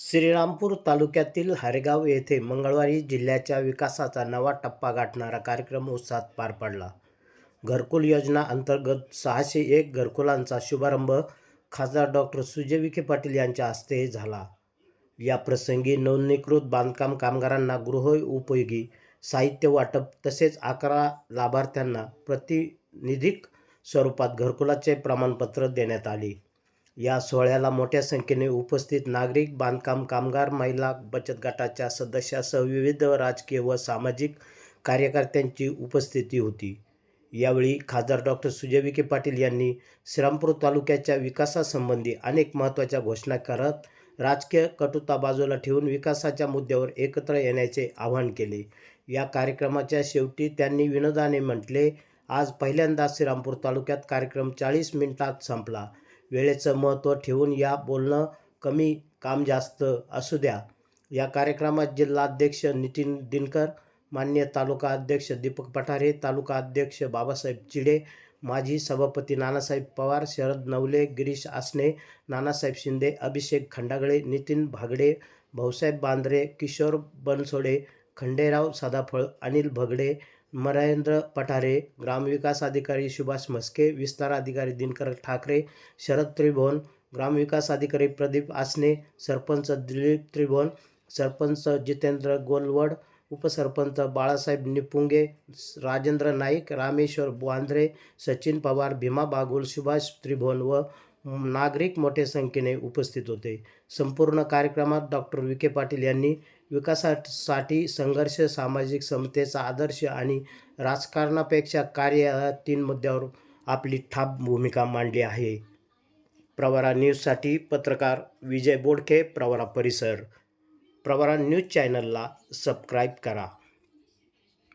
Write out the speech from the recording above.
श्रीरामपूर तालुक्यातील हरेगाव येथे मंगळवारी जिल्ह्याच्या विकासाचा नवा टप्पा गाठणारा कार्यक्रम उत्साहात पार पडला. घरकुल योजना अंतर्गत सहाशे एक घरकुलांचा शुभारंभ खासदार डॉक्टर सुजय विखे पाटील यांच्या हस्ते झाला. या प्रसंगी नोंदणीकृत बांधकाम कामगारांना गृहोपयोगी साहित्य वाटप तसेच अकरा लाभार्थ्यांना प्रतिनिधिक स्वरूपात घरकुलाचे प्रमाणपत्र देण्यात आले. या सोहळ्याला मोठ्या संख्येने उपस्थित नागरिक बांधकाम कामगार महिला बचत गटाच्या सदस्यासह विविध राजकीय व सामाजिक कार्यकर्त्यांची उपस्थिती होती. यावेळी खासदार डॉक्टर सुजय विखे पाटील यांनी श्रीरामपूर तालुक्याच्या विकासासंबंधी अनेक महत्त्वाच्या घोषणा करत राजकीय कटुता बाजूला ठेवून विकासाच्या मुद्द्यावर एकत्र येण्याचे आवाहन केले. या कार्यक्रमाच्या शेवटी त्यांनी विनोदाने म्हटले आज पहिल्यांदा श्रीरामपूर तालुक्यात कार्यक्रम चाळीस मिनिटात संपला. वेळेचं महत्त्व ठेवून या बोलणं कमी काम जास्त असू द्या. या कार्यक्रमात जिल्हाध्यक्ष नितीन दिनकर मान्य तालुका अध्यक्ष दीपक पठारे तालुका अध्यक्ष बाबासाहेब चिडे माजी सभापती नानासाहेब पवार शरद नवले गिरीश आसने नानासाहेब शिंदे अभिषेक खंडागळे नितीन भागडे भाऊसाहेब बांद्रे किशोर बनसोडे खंडेराव सदाफळ अनिल भगडे मरेंद्र पठारे ग्रामविकास अधिकारी सुभाष म्हस्के विस्तार अधिकारी दिनकर ठाकरे शरद त्रिभुवन ग्रामविकास अधिकारी प्रदीप आसने सरपंच दिलीप त्रिभुवन सरपंच जितेंद्र गोलवड उपसरपंच बाळासाहेब निपुंगे राजेंद्र नाईक रामेश्वर वांद्रे सचिन पवार भीमा बागुल सुभाष त्रिभुवन व नागरिक मोठ्या संख्येने उपस्थित होते. संपूर्ण कार्यक्रमात डॉक्टर विखे पाटील यांनी विकासासाठी संघर्ष सामाजिक समतेचा आदर्श आणि राजकारणापेक्षा कार्य या तीन मुद्द्यावर आपली ठाप भूमिका मांडली आहे. प्रवरा न्यूजसाठी पत्रकार विजय बोडके प्रवरा परिसर. प्रवरा न्यूज चॅनलला सबस्क्राईब करा.